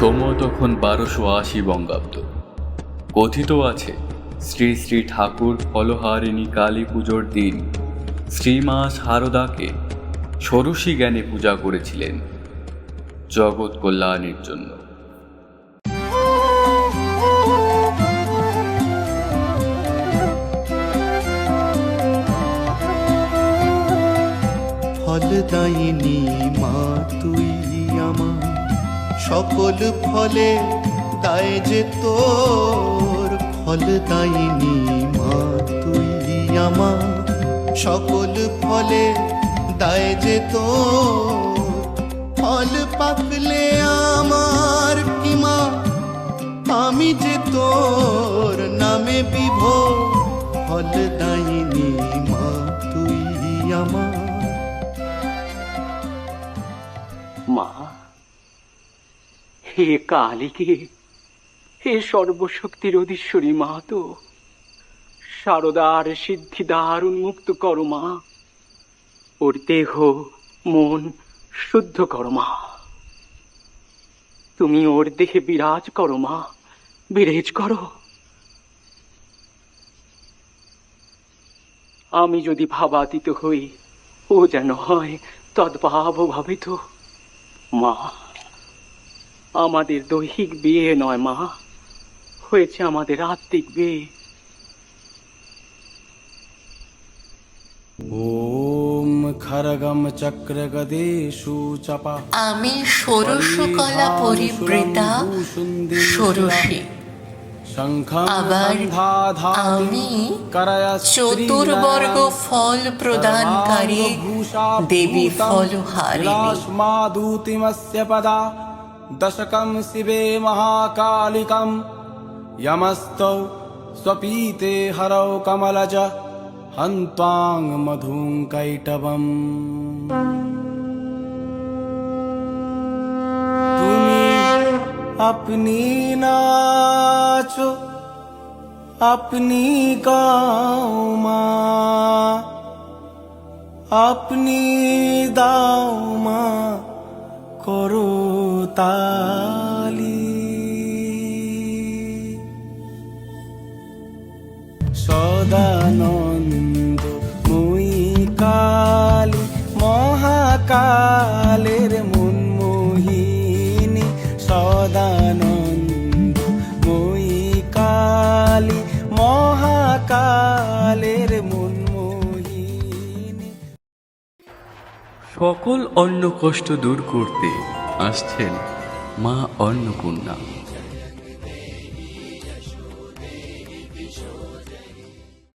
সময় তখন বারোশো আশি বঙ্গাব্দ। কথিত আছে, শ্রী শ্রী ঠাকুর ফলহারিণী কালী পুজোর দিন শ্রীমা শারদাকে ষোড়শী জ্ঞানে পূজা করেছিলেন জগৎ কল্যাণের জন্য। ফলদায়িনী মা, তুই আমার সকল ফলে দায় যে তোর ফল ফলদায়িনী মা তুই আমার। সকল ফলে দায় যে তোর ফল পাকলে আমার কি মা? আমি যে তোর নামে বিভোর ফলদায়িনী মা তুই আমার। হে কালীকে, হে সর্বশক্তির অধীশ্বরী মা তো সারদার সিদ্ধিদার উন্মুক্ত করো মা, ওর দেহ, মন শুদ্ধ করো মা। তুমি ওর দেহে বিরাজ করো মা, বিরেজ করো। আমি যদি ভাবাতীত হই, ও যেন হয় তদ্ভাব ভাবিত মা। আমাদের দৈহিক বিয়ে নয় মা। হয়েছে আমাদের আত্মিক বিয়ে। ওম খরগম চক্র গদেশু চপা। আমি পরিবৃতা আমি চতুর্বর্গ ফল প্রদানকারী দেবী ফলহারিণী। दशकं शिवे महाकालिकं यमस्तौ स्वपीते हरौ कमलज हन्त्वां मधुङ्कैटवम् अपनी नाचो अपनी गाँमा अपनी दाऊमा करो তালি সদানন্দ মুই কালী, মহাকালের মন মোহিনী সদানন্দ মই কালী, মহাকালের মন মোহিনী সকল অন্য কষ্ট দূর করতে আসছেন মা অন্নপূর্ণা।